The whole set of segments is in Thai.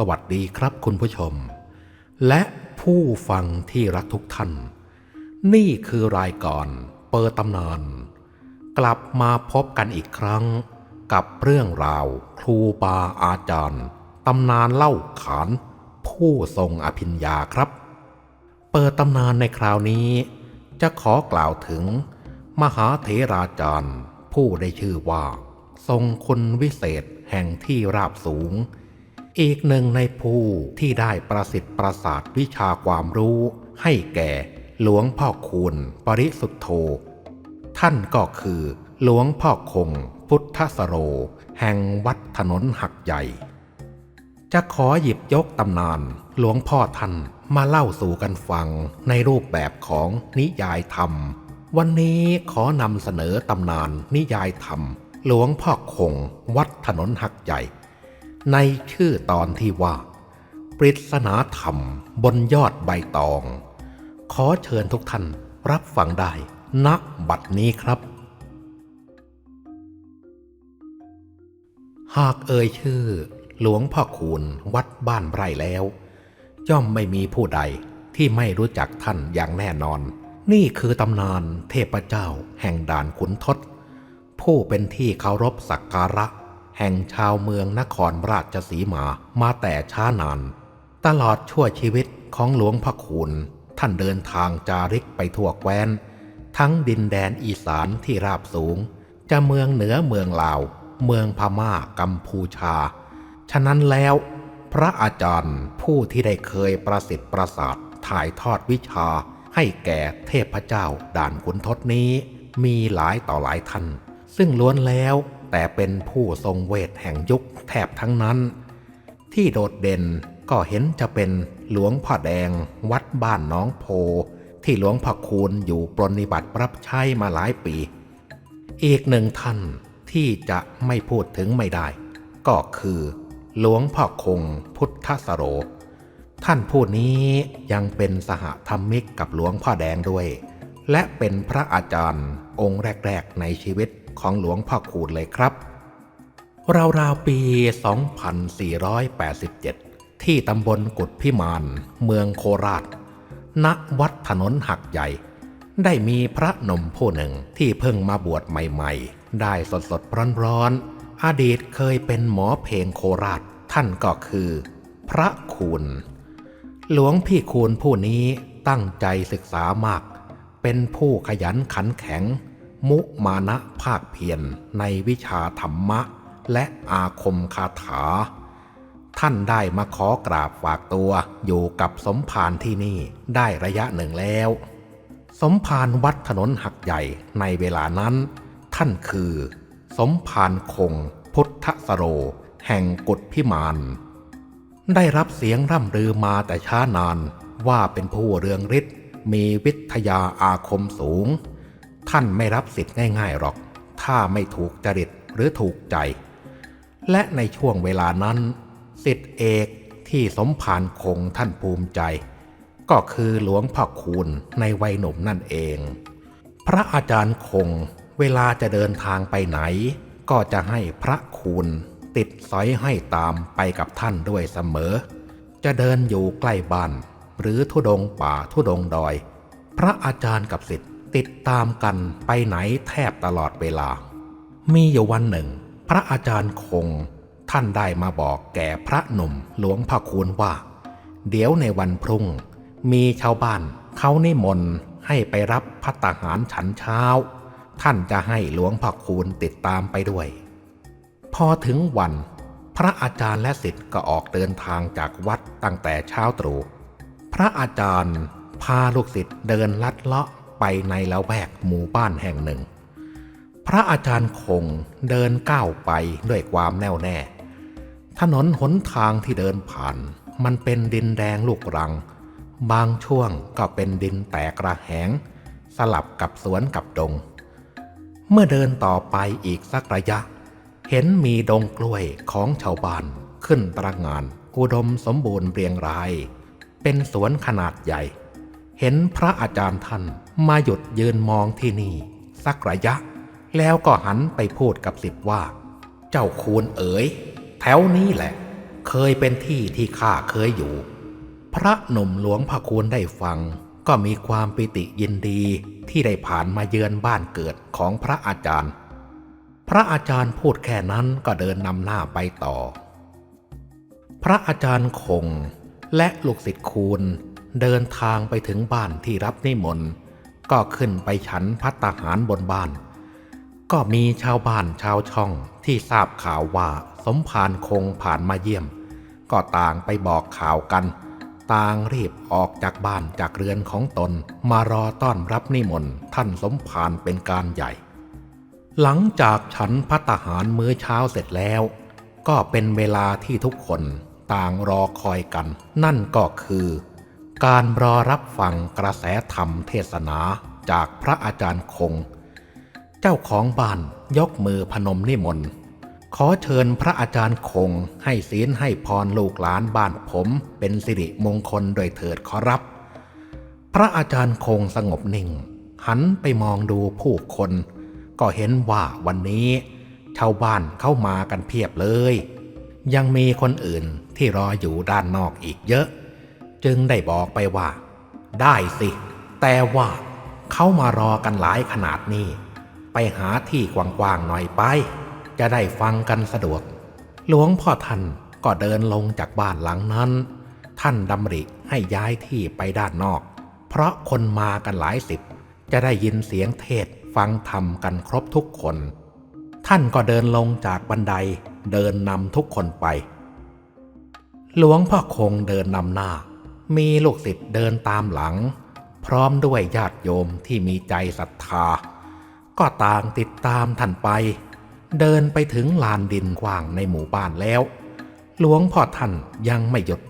สวัสดีครับคุณผู้ชม และผู้ฟังที่รักทุกท่าน นี่คือรายการเปิดตำนาน กลับมาพบกันอีกครั้ง กับเรื่องราว ครูบาอาจารย์ตำนานเล่าขาน ผู้ทรงอภิญญาครับ เปิดตำนานในคราวนี้ จะขอกล่าวถึง มหาเถราจารย์ ผู้ได้ชื่อว่า ทรงคุณวิเศษแห่งที่ราบสูง อีกหนึ่งในผู้ที่ได้ประสิทธิ์ประสาทวิชาความรู้ให้แก่หลวงพ่อคูณปริสุทธโธ ท่านก็คือหลวงพ่อคงพุทธสโร แห่งวัดถนนหักใหญ่ จะขอหยิบยกตำนานหลวงพ่อท่านมาเล่าสู่กันฟังในรูปแบบของนิยายธรรม วันนี้ขอนำเสนอตำนานนิยายธรรม หลวงพ่อคงวัดถนนหักใหญ่ ในชื่อตอนที่ว่า ปริศนาธรรมบนยอดใบตอง ขอเชิญทุกท่านรับฟังได้ณบัดนี้ครับ หากเอ่ยชื่อ หลวงพ่อคูณวัดบ้านไร่แล้ว ย่อมไม่มีผู้ใดที่ไม่รู้จักท่านอย่างแน่นอน นี่คือตำนานเทพเจ้าแห่งด่านขุนทศผู้เป็นที่เคารพสักการะ แห่งชาวเมืองนครราชสีมามาแต่ช้านาน ตลอดชั่วชีวิตของหลวงพ่อคูณท่านเดินทางจาริกไปทั่วแคว้น ทั้งดินแดนอีสานที่ราบสูง จะเมืองเหนือเมืองลาว เมืองพม่ากัมพูชา ฉะนั้นแล้ว พระอาจารย์ผู้ที่ได้เคยประสิทธิ์ประสาทถ่ายทอดวิชา ให้แก่เทพเจ้าด่านขุนทศนี้ มีหลายต่อหลายท่าน ซึ่งล้วนแล้ว แต่เป็นผู้ทรงเวทแห่งยุคแทบทั้งนั้น ที่โดดเด่นก็เห็นจะเป็นหลวงพ่อแดงวัดบ้านน้องโพ ที่หลวงพ่อคูณอยู่ปรนนิบัติรับใช้มาหลายปี อีกหนึ่งท่านที่จะไม่พูดถึงไม่ได้ ก็คือ หลวงพ่อคงพุทธสโร ท่านผู้นี้ยังเป็นสหธรรมิกกับหลวงพ่อแดงด้วย และเป็นพระอาจารย์องค์แรก ๆ ในชีวิต ของหลวงพ่อคูณเลยครับ ราวๆปี 2487 ที่ตำบลกุดพิมาน เมืองโคราช ณ วัดถนนหักใหญ่ ได้มีพระหนุ่มผู้หนึ่งที่เพิ่งมาบวชใหม่ๆ ได้สดสดๆร้อนๆ อดีตเคยเป็นหมอเพลงโคราช ท่านก็คือ พระคูณ หลวงพี่คูณผู้นี้ตั้งใจศึกษามาก เป็นผู้ขยันขันแข็ง มุมานะภาคเพียรในวิชาธรรมะ และอาคมคาถา ท่านได้มาขอกราบฝากตัวอยู่กับสมภารที่นี่ได้ระยะหนึ่งแล้ว สมภารวัดถนนหักใหญ่ในเวลานั้น ท่านคือ สมภารคง พุทธสโร แห่งกุฎพิมาน ได้รับเสียงร่ำลือมาแต่ช้านานว่าเป็นผู้เรืองฤทธิ์มีวิทยาอาคมสูง ท่านไม่รับสิทธิ์ง่ายๆหรอก ถ้าไม่ถูกจริตหรือถูกใจ และในช่วงเวลานั้นสิทธิเอกที่สมภารคงท่านภูมิใจ ก็คือหลวงพ่อคูณในวัยหนุ่มนั่นเอง พระอาจารย์คงเวลาจะเดินทางไปไหน ก็จะให้พระคูณติดสอยให้ตามไปกับท่านด้วยเสมอ จะเดินอยู่ใกล้บ้านหรือทุดงป่าทุดงดอย พระอาจารย์กับสิทธิ์ ติดตามกันไปไหนแทบตลอดเวลา มีอยู่วันหนึ่ง พระอาจารย์คง ท่านได้มาบอกแก่พระหนุ่มหลวงพ่อคูณว่า เดี๋ยวในวันพรุ่ง มีชาวบ้านเขานิมนต์ให้ไปรับพัตตาหารฉันเช้า ท่านจะให้หลวงพ่อคูณติดตามไปด้วย พอถึงวัน พระอาจารย์และสิทธิ์ก็ออกเดินทางจากวัดตั้งแต่เช้าตรู่พระอาจารย์พาลูกศิษย์เดินลัดเลาะ ไปในละแวกหมู่บ้านแห่งหนึ่ง พระอาจารย์คงเดินก้าวไปด้วยความแน่วแน่ ถนนหนทางที่เดินผ่าน มันเป็นดินแดงลูกรัง บางช่วงก็เป็นดินแตกระแหง สลับกับสวนกับดง เมื่อเดินต่อไปอีกสักระยะ เห็นมีดงกล้วยของชาวบ้านขึ้นตระงานอุดมสมบูรณ์เรียงราย เป็นสวนขนาดใหญ่ เห็นพระอาจารย์ท่านมาหยุดยืนมองที่นี่ สักระยะ แล้วก็หันไปพูดกับสิทธิ์ว่า เจ้าคูณเอ๋ย แถวนี้แหละ เคยเป็นที่ที่ข้าเคยอยู่ พระหนุ่มหลวงพ่อคูณได้ฟัง ก็มีความปิติยินดีที่ได้ผ่านมาเยือนบ้านเกิดของพระอาจารย์ พระอาจารย์พูดแค่นั้นก็เดินนำหน้าไปต่อ พระอาจารย์คงและลูกศิษย์คูณ เดินทางไปถึงบ้านที่รับนิมนต์ก็ขึ้นไปฉันพัตตาหารบนบ้าน ก็มีชาวบ้านชาวช่องที่ทราบข่าวว่าสมภารคงผ่านมาเยี่ยม ก็ต่างไปบอกข่าวกัน ต่างรีบออกจากบ้านจากเรือนของตนมารอต้อนรับนิมนต์ท่านสมภารเป็นการใหญ่ หลังจากฉันพัตตหารมื้อเช้าเสร็จแล้ว ก็เป็นเวลาที่ทุกคนต่างรอคอยกัน นั่นก็คือ การรอรับฟังกระแสธรรมเทศนาจากพระอาจารย์คง เจ้าของบ้านยกมือพนมนิมนต์ขอเชิญพระอาจารย์คงให้ศีลให้พรลูกหลานบ้านผมเป็นสิริมงคลโดยเถิดขอรับ พระอาจารย์คงสงบนิ่ง หันไปมองดูผู้คน ก็เห็นว่าวันนี้ชาวบ้านเข้ามากันเพียบเลย ยังมีคนอื่นที่รออยู่ด้านนอกอีกเยอะ จึงได้บอกไปว่า ได้สิ แต่ว่าเขามารอกันหลายขนาดนี้ ไปหาที่กว้างๆหน่อยไป จะได้ฟังกันสะดวก หลวงพ่อท่านก็เดินลงจากบ้านหลังนั้น ท่านดำริให้ย้ายที่ไปด้านนอก เพราะคนมากันหลายสิบ จะได้ยินเสียงเทศฟังธรรมกันครบทุกคน ท่านก็เดินลงจากบันไดเดินนำทุกคนไป หลวงพ่อคงเดินนำหน้า มีลูกศิษย์เดินตามหลัง พร้อมด้วยญาติโยมที่มีใจศรัทธา ก็ต่างติดตามท่านไป เดินไปถึงลานดินกว้างในหมู่บ้านแล้ว หลวงพ่อท่านยังไม่หยุด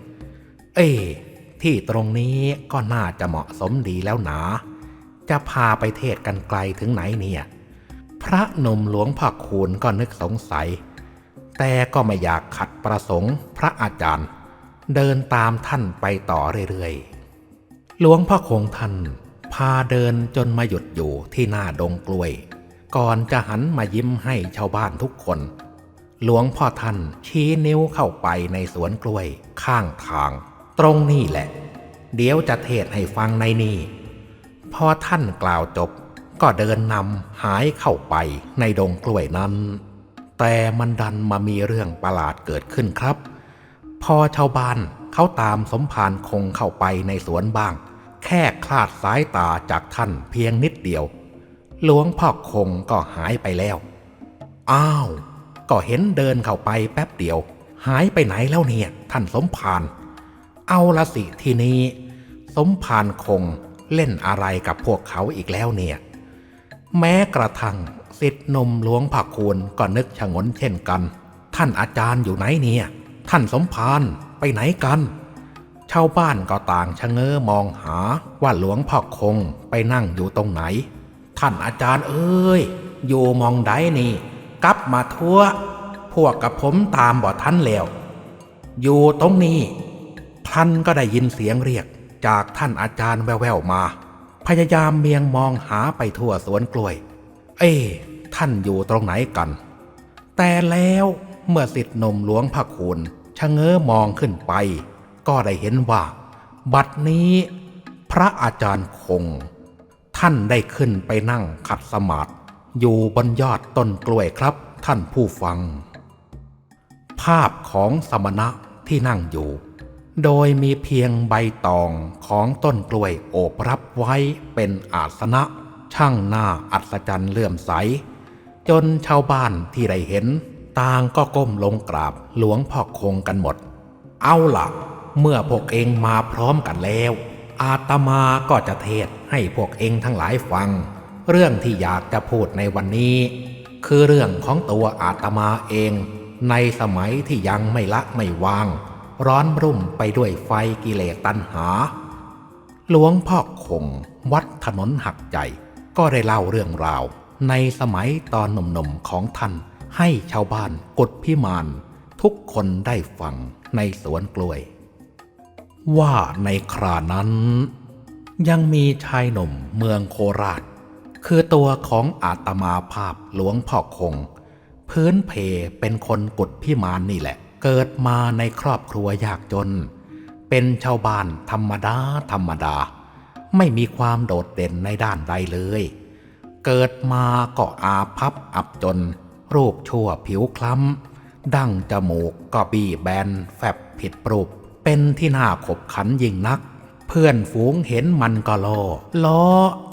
เอ้ที่ตรงนี้ก็น่าจะเหมาะสมดีแล้วหนา จะพาไปเทศกันไกลถึงไหนเนี่ย พระนมหลวงพ่อคูณก็นึกสงสัย แต่ก็ไม่อยากขัดประสงค์พระอาจารย์ เดินตามท่านไปต่อเรื่อยๆ หลวงพ่อคงท่านพาเดินจนมาหยุดอยู่ที่หน้าดงกล้วย ก่อนจะหันมายิ้มให้ชาวบ้านทุกคน หลวงพ่อท่านชี้นิ้วเข้าไปในสวนกล้วยข้างทาง ตรงนี้แหละ เดี๋ยวจะเทศให้ฟังในนี่พอท่านกล่าวจบก็เดินนำหายเข้าไปในดงกล้วยนั้น แต่มันดันมามีเรื่องประหลาดเกิดขึ้นครับ พอชาวบ้านเขาตามสมภารคงเข้าไปในสวนบ้าง แค่คลาดสายตาจากท่านเพียงนิดเดียว หลวงพ่อคงก็หายไปแล้ว อ้าว ก็เห็นเดินเข้าไปแป๊บเดียว หายไปไหนแล้วเนี่ย ท่านสมภารเอาละสิทีนี้ สมภารคงเล่นอะไรกับพวกเขาอีกแล้วเนี่ย แม้กระทั่งสิทธิหนมหลวงผักคูณก็นึกชะงนเช่นกัน ท่านอาจารย์อยู่ไหนเนี่ย ท่านสมภารไปไหนกัน ชาวบ้านก็ต่างชะเง้อมองหาว่าหลวงพ่อคงไปนั่งอยู่ตรงไหน ท่านอาจารย์เอ้ย อยู่มองใดนี่ กลับมาทั่ว พวกกับผมตามบ่ท่านแล้ว อยู่ตรงนี้พลันก็ได้ยินเสียงเรียกจากท่านอาจารย์แว่วๆมา พยายามเมียงมองหาไปทั่วสวนกล้วย เอ้ท่านอยู่ตรงไหนกัน แต่แล้วเมื่อสิทธินมหลวงพระคุณ ชะเง้อมองขึ้นไป ก็ได้เห็นว่า บัดนี้ พระอาจารย์คง ท่านได้ขึ้นไปนั่งขัดสมาธิอยู่บนยอดต้นกล้วยครับ ท่านผู้ฟัง ภาพของสมณะที่นั่งอยู่ โดยมีเพียงใบตองของต้นกล้วยโอบรับไว้เป็นอาสนะ ช่างหน้าอัศจรรย์เลื่อมใส จนชาวบ้านที่ได้เห็น ต่างก็ก้มลงกราบหลวงพ่อคงกันหมด เอาล่ะ เมื่อพวกเองมาพร้อมกันแล้ว อาตมาก็จะเทศให้พวกเองทั้งหลายฟัง เรื่องที่อยากจะพูดในวันนี้ คือเรื่องของตัวอาตมาเอง ในสมัยที่ยังไม่ละไม่วาง ร้อนรุ่มไปด้วยไฟกิเลสตัณหา หลวงพ่อคง วัดถนนหักใจ ก็ได้เล่าเรื่องราวในสมัยตอนหนุ่มๆของท่าน ให้ชาวบ้านกดพิมานทุกคนได้ฟังในสวนกล้วย ว่าในครานั้น ยังมีชายหนุ่มเมืองโคราช คือตัวของอาตมาภาพหลวงพ่อคง พื้นเพเป็นคนกดพิมานนี่แหละ เกิดมาในครอบครัวยากจน เป็นชาวบ้านธรรมดาธรรมดา ไม่มีความโดดเด่นในด้านใดเลย เกิดมาก็อาพับอับจน รูปชั่วผิวคล้ำ ดั้งจมูกก็บี้แบนแฟบผิดปรูป เป็นที่น่าขบขันยิ่งนัก เพื่อนฝูงเห็นมันก็ล้อล้อ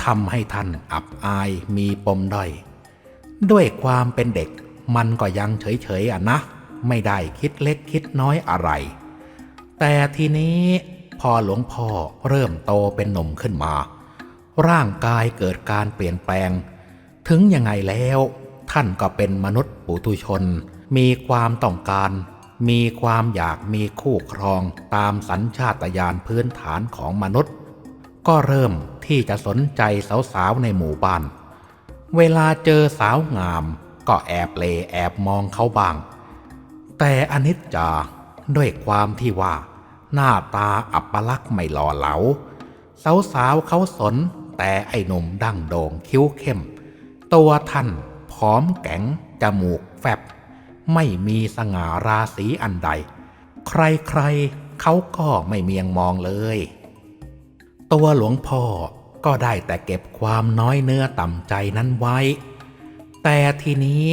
ทำให้ท่านอับอายมีปมด้อย ด้วยความเป็นเด็กมันก็ยังเฉยๆอะนะ ไม่ได้คิดเล็กคิดน้อยอะไร แต่ทีนี้พอหลวงพ่อเริ่มโตเป็นหนุ่มขึ้นมา ร่างกายเกิดการเปลี่ยนแปลง ถึงยังไงแล้ว ท่านก็เป็นมนุษย์ปุถุชน มีความต้องการ มีความอยากมีคู่ครองตามสัญชาตญาณพื้นฐานของมนุษย์ ก็เริ่มที่จะสนใจสาวๆในหมู่บ้าน เวลาเจอสาวงาม ก็แอบเลแอบมองเขาบ้าง แต่อนิจจาด้วยความที่ว่า หน้าตาอัปลักษณ์ไม่หล่อเหลาสาวๆเขาสนแต่ไอ้หนุ่มดั้งโด่งคิ้วเข้ม ตัวท่าน ผอมแก๋งจมูกแฟบ ไม่มีสง่าราศีอันใด ใครๆเขาก็ไม่เมียงมองเลย ตัวหลวงพ่อก็ได้แต่เก็บความน้อยเนื้อต่ำใจนั้นไว้ แต่ทีนี้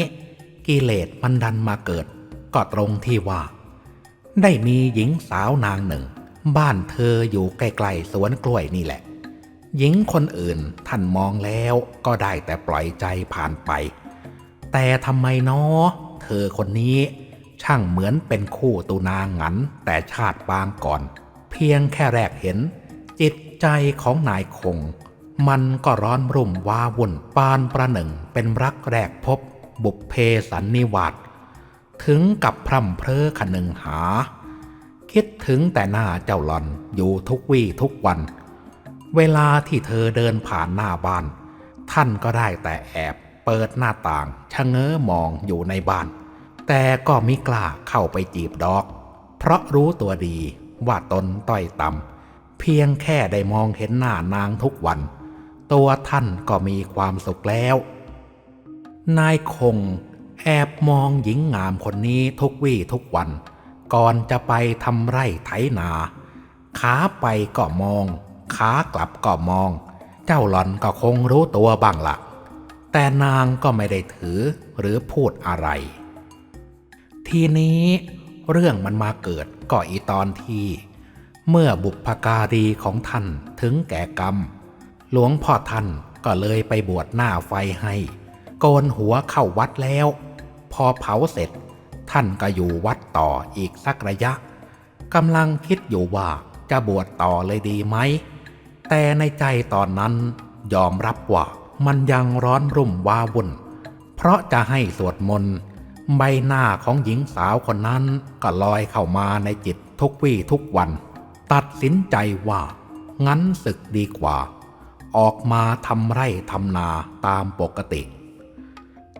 กิเลสมันดันมาเกิด ก็ตรงที่ว่า ได้มีหญิงสาวนางหนึ่ง บ้านเธออยู่ใกล้ๆสวนกล้วยนี่แหละหญิงคนอื่นท่านมองแล้วก็ได้แต่ปล่อยใจผ่านไป แต่ทำไมเนาะเธอคนนี้ช่างเหมือนเป็นคู่ตูนางงันแต่ชาติปางก่อน เพียงแค่แรกเห็น จิตใจของนายคง มันก็ร้อนรุ่มว้าวุ่นปานประหนึ่งเป็นรักแรกพบ บุพเพสันนิวาสถึงกับพร่ำเพร่อขนึงหา คิดถึงแต่หน้าเจ้าหลอนอยู่ทุกวี่ทุกวัน เวลาที่เธอเดินผ่านหน้าบ้าน ท่านก็ได้แต่แอบ เปิดหน้าต่างชะเง้อมองอยู่ในบ้าน แต่ก็มิกล้าเข้าไปจีบดอก เพราะรู้ตัวดีว่าตนต้อยต่ำเพียงแค่ได้มองเห็นหน้านางทุกวัน ตัวท่านก็มีความสุขแล้ว นายคงแอบมองหญิงงามคนนี้ทุกวี่ทุกวัน ก่อนจะไปทำไร่ไถนา ขาไปก็มอง ขากลับก็มอง เจ้าหล่อนก็คงรู้ตัวบ้างละ แต่นางก็ไม่ได้ถือหรือพูดอะไร ทีนี้เรื่องมันมาเกิดก็อีตอนที่ เมื่อบุพการีของท่านถึงแก่กรรม หลวงพ่อท่านก็เลยไปบวชหน้าไฟให้ โกนหัวเข้าวัดแล้ว พอเผาเสร็จ ท่านก็อยู่วัดต่ออีกสักระยะกำลังคิดอยู่ว่าจะบวชต่อเลยดีไหม แต่ในใจตอนนั้นยอมรับว่า มันยังร้อนรุ่มวาวุ่น เพราะจะให้สวดมนต์ใบหน้าของหญิงสาวคนนั้นก็ลอยเข้ามาในจิตทุกวี่ทุกวัน ตัดสินใจว่า งั้นศึกดีกว่า ออกมาทำไร่ทำนาตามปกติ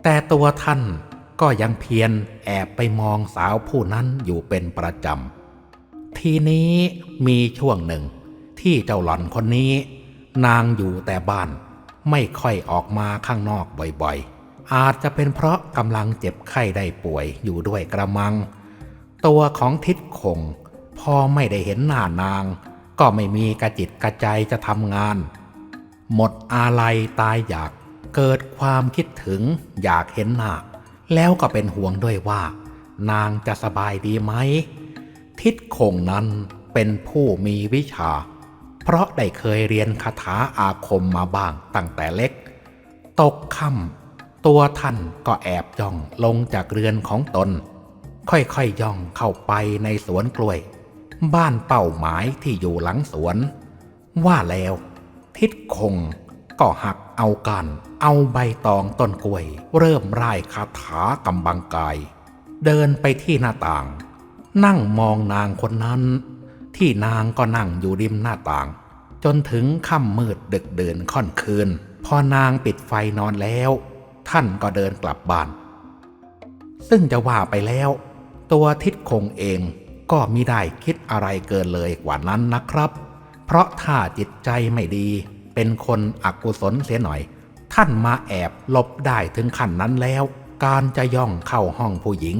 แต่ตัวท่านก็ยังเพียรแอบไปมองสาวผู้นั้นอยู่เป็นประจำ ทีนี้มีช่วงหนึ่งที่เจ้าหล่อนคนนี้ นางอยู่แต่บ้าน ไม่ค่อยออกมาข้างนอกบ่อยๆ อาจจะเป็นเพราะกำลังเจ็บไข้ได้ป่วยอยู่ด้วยกระมัง ตัวของทิดคง พอไม่ได้เห็นหน้านาง ก็ไม่มีกระจิตกระใจจะทำงาน หมดอาลัยตายอยากเกิดความคิดถึงอยากเห็นหน้า แล้วก็เป็นห่วงด้วยว่า นางจะสบายดีไหม ทิดคงนั้นเป็นผู้มีวิชา เพราะได้เคยเรียนคาถาอาคมมาบ้างตั้งแต่เล็ก ตกค่ำตัวท่านก็แอบย่องลงจากเรือนของตน ค่อยๆย่องเข้าไปในสวนกล้วย บ้านเป้าหมายที่อยู่หลังสวน ว่าแล้ว ทิดคงก็หักเอากันเอาใบตองต้นกล้วย เริ่มร่ายคาถากำบังกาย เดินไปที่หน้าต่าง นั่งมองนางคนนั้น ที่นางก็นั่งอยู่ริมหน้าต่าง จนถึงค่ำมืดดึกเดินค่อนคืน พอนางปิดไฟนอนแล้ว ท่านก็เดินกลับบ้าน ซึ่งจะว่าไปแล้ว ตัวทิดคงเองก็มิได้คิดอะไรเกินเลยกว่านั้นนะครับ เพราะถ้าจิตใจไม่ดี เป็นคนอกุศลเสียหน่อย ท่านมาแอบหลบได้ถึงขั้นนั้นแล้ว การจะย่องเข้าห้องผู้หญิง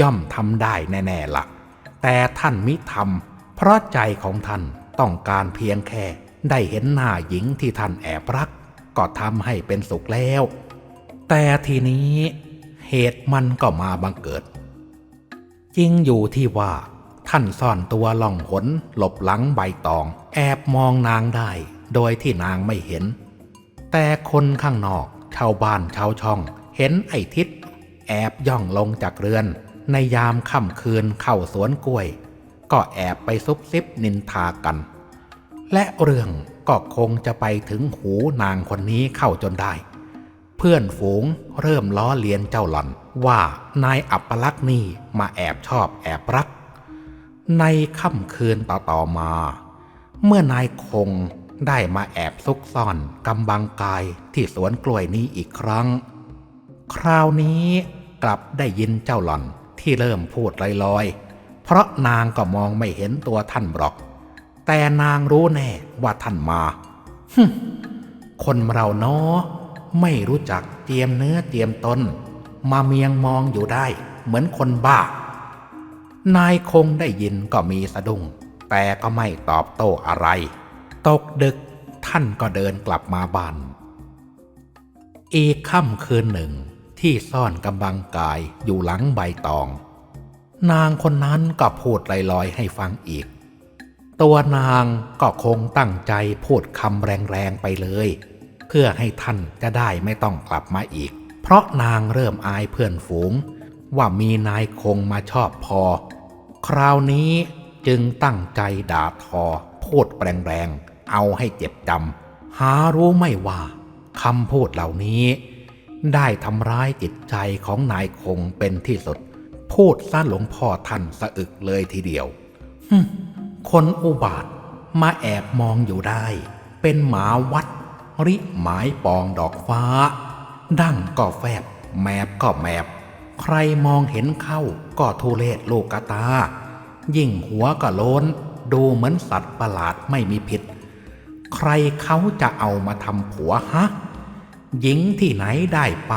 ย่อมทำได้แน่ๆละ่ะ แต่ท่านมิทำ เพราะใจของท่านต้องการเพียงแค่ได้เห็นหน้าหญิงที่ท่านแอบรัก ก็ทำให้เป็นสุขแล้ว แต่ทีนี้เหตุมันก็มาบังเกิด จริงอยู่ที่ว่าท่านซ่อนตัวล่องหนหลบหลังใบตอง แอบมองนางได้ โดยที่นางไม่เห็น แต่คนข้างนอกชาวบ้านชาวช่อง เห็นไอ้ทิศแอบย่องลงจากเรือน ในยามค่ำคืนเข้าสวนกล้วย ก็แอบไปซุบซิบนินทากัน และเรื่องก็คงจะไปถึงหูนางคนนี้เข้าจนได้ เพื่อนฝูงเริ่มล้อเลียนเจ้าหล่อนว่านายอัปลักษณ์นี่มาแอบชอบแอบรัก ในค่ำคืนต่อๆมา เมื่อนายคงได้มาแอบซุกซ่อนกำบังกายที่สวนกล้วยนี้อีกครั้ง คราวนี้กลับได้ยินเจ้าหล่อนที่เริ่มพูดลอยๆ เพราะนางก็มองไม่เห็นตัวท่านหรอก แต่นางรู้แน่ว่าท่านมาฮึคนเราเนาะไม่รู้จักเจียมเนื้อเจียมตนมาเมียงมองอยู่ได้เหมือนคนบ้า นายคงได้ยินก็มีสะดุ้งแต่ก็ไม่ตอบโต้อะไร ตกดึกท่านก็เดินกลับมาบ้าน อีกค่ำคืนหนึ่งที่ซ่อนกำบังกายอยู่หลังใบตอง นางคนนั้นก็พูดลอยๆให้ฟังอีก ตัวนางก็คงตั้งใจพูดคำแรงๆไปเลย เพื่อให้ท่านจะได้ไม่ต้องกลับมาอีก เพราะนางเริ่มอายเพื่อนฝูง ว่ามีนายคงมาชอบพอ คราวนี้จึงตั้งใจด่าทอ พูดแรงๆเอาให้เจ็บจำหารู้ไม่ว่าคำพูดเหล่านี้ ได้ทำร้ายจิตใจของนายคงเป็นที่สุด พูดซะหลวงพ่อท่านสะอึกเลยทีเดียว คนอุบาทมาแอบมองอยู่ได้ เป็นหมาวัด ริหมายปองดอกฟ้า ดั้งก็แฟบ แมบก็แมบ ใครมองเห็นเข้าก็ทุเลศโลกตา ยิ่งหัวก็โล้น ดูเหมือนสัตว์ประหลาดไม่มีผิดใครเขาจะเอามาทำผัวฮะ หญิงที่ไหนได้ไป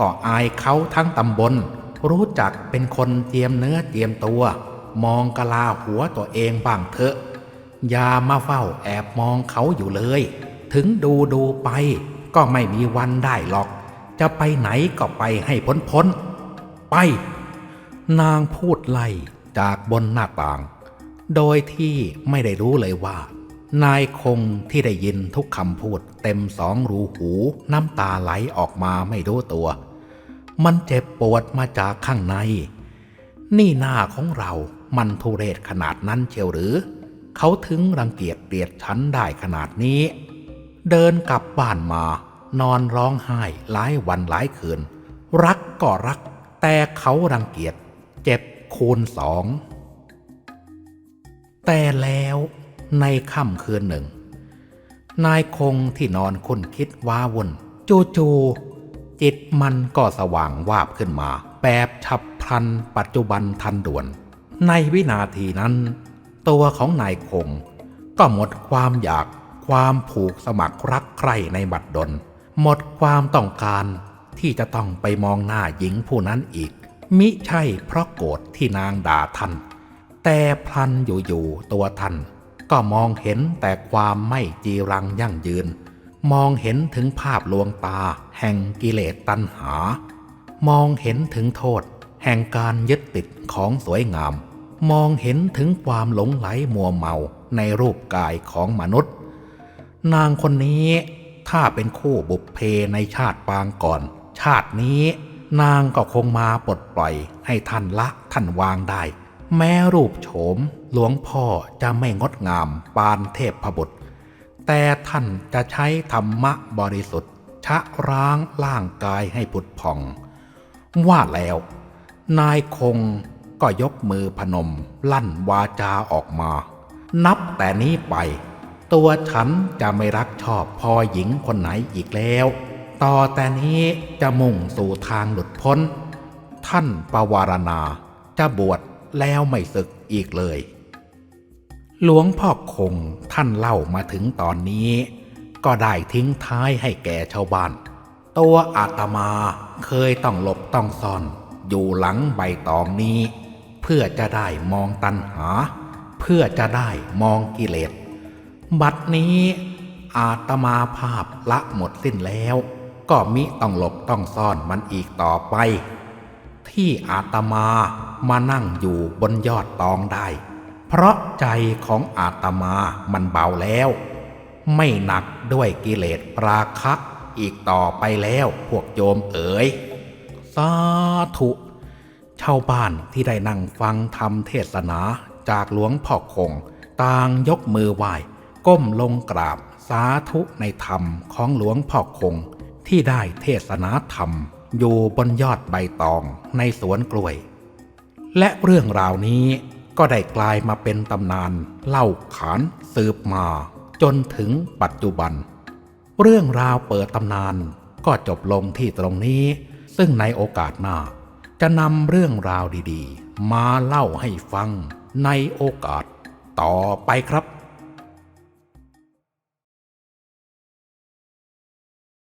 ก็อายเขาทั้งตำบล รู้จักเป็นคนเจียมเนื้อเจียมตัว มองกะลาหัวตัวเองบ้างเถอะ อย่ามาเฝ้าแอบมองเขาอยู่เลย ถึงดูดูไปก็ไม่มีวันได้หรอก จะไปไหนก็ไปให้พ้นพ้นๆไป นางพูดไล่จากบนหน้าต่าง โดยที่ไม่ได้รู้เลยว่า นายคงที่ได้ยินทุกคำพูดเต็มสองรูหูน้ำตาไหลออกมาไม่รู้ตัว มันเจ็บปวดมาจากข้างใน นี่หน้าของเรามันทุเรศขนาดนั้นเชียวหรือ เขาถึงรังเกียจเกลียดฉันได้ขนาดนี้ เดินกลับบ้านมานอนร้องไห้หลายวันหลายคืน รักก็รัก แต่เขารังเกียจเจ็บคูณสอง แต่แล้วในค่ำคืนหนึ่ง นายคงที่นอนคุ้นคิดว้าวุ่นจูๆ จิตมันก็สว่างวาบขึ้นมา แบบฉับพลันปัจจุบันทันด่วน ในวินาทีนั้น ตัวของนายคง ก็หมดความอยากความผูกสมัครรักใครในบัดดล หมดความต้องการที่จะต้องไปมองหน้าหญิงผู้นั้นอีก มิใช่เพราะโกรธที่นางด่าท่านแต่พลันอยู่ๆตัวท่านก็มองเห็นแต่ความไม่จีรังยั่งยืน มองเห็นถึงภาพลวงตา แห่งกิเลสตัณหา มองเห็นถึงโทษ แห่งการยึดติดของสวยงาม มองเห็นถึงความหลงไหลมัวเมาในรูปกายของมนุษย์ นางคนนี้ถ้าเป็นคู่บุพเพในชาติปางก่อน ชาตินี้นางก็คงมาปลดปล่อยให้ท่านละท่านวางได้ แม้รูปโฉมหลวงพ่อจะไม่งดงามปานเทพพบุตร แต่ท่านจะใช้ธรรมะบริสุทธิ์ ชะร้างร่างกายให้ผุดผ่อง ว่าแล้ว นายคงก็ยกมือพนม ลั่นวาจาออกมา นับแต่นี้ไป ตัวฉันจะไม่รักชอบพอหญิงคนไหนอีกแล้ว ต่อแต่นี้จะมุ่งสู่ทางหลุดพ้น ท่านปวารณาจะบวชแล้วไม่ศึกอีกเลย หลวงพ่อคงท่านเล่ามาถึงตอนนี้ ก็ได้ทิ้งท้ายให้แก่ชาวบ้าน ตัวอาตมาเคยต้องหลบต้องซ่อน อยู่หลังใบตองนี้ เพื่อจะได้มองตัณหา เพื่อจะได้มองกิเลส บัดนี้อาตมาภาพละหมดสิ้นแล้ว ก็มิต้องหลบต้องซ่อนมันอีกต่อไป ที่อาตมามานั่งอยู่บนยอดตองได้ เพราะใจของอาตมามันเบาแล้ว ไม่หนักด้วยกิเลสปราคะอีกต่อไปแล้วพวกโยมเอ๋ยสาธุชาวบ้านที่ได้นั่งฟังธรรมเทศนาจากหลวงพ่อคง ต่างยกมือไหว้ก้มลงกราบสาธุในธรรมของหลวงพ่อคง ที่ได้เทศนาธรรมอยู่บนยอดใบตองในสวนกล้วย และเรื่องราวนี้ ก็ได้กลายมาเป็นตำนานเล่าขานสืบมา จนถึงปัจจุบัน เรื่องราวเปิดตำนานก็จบลงที่ตรงนี้ ซึ่งในโอกาสหน้า จะนำเรื่องราวดีๆ มาเล่าให้ฟังในโอกาสต่อไปครับ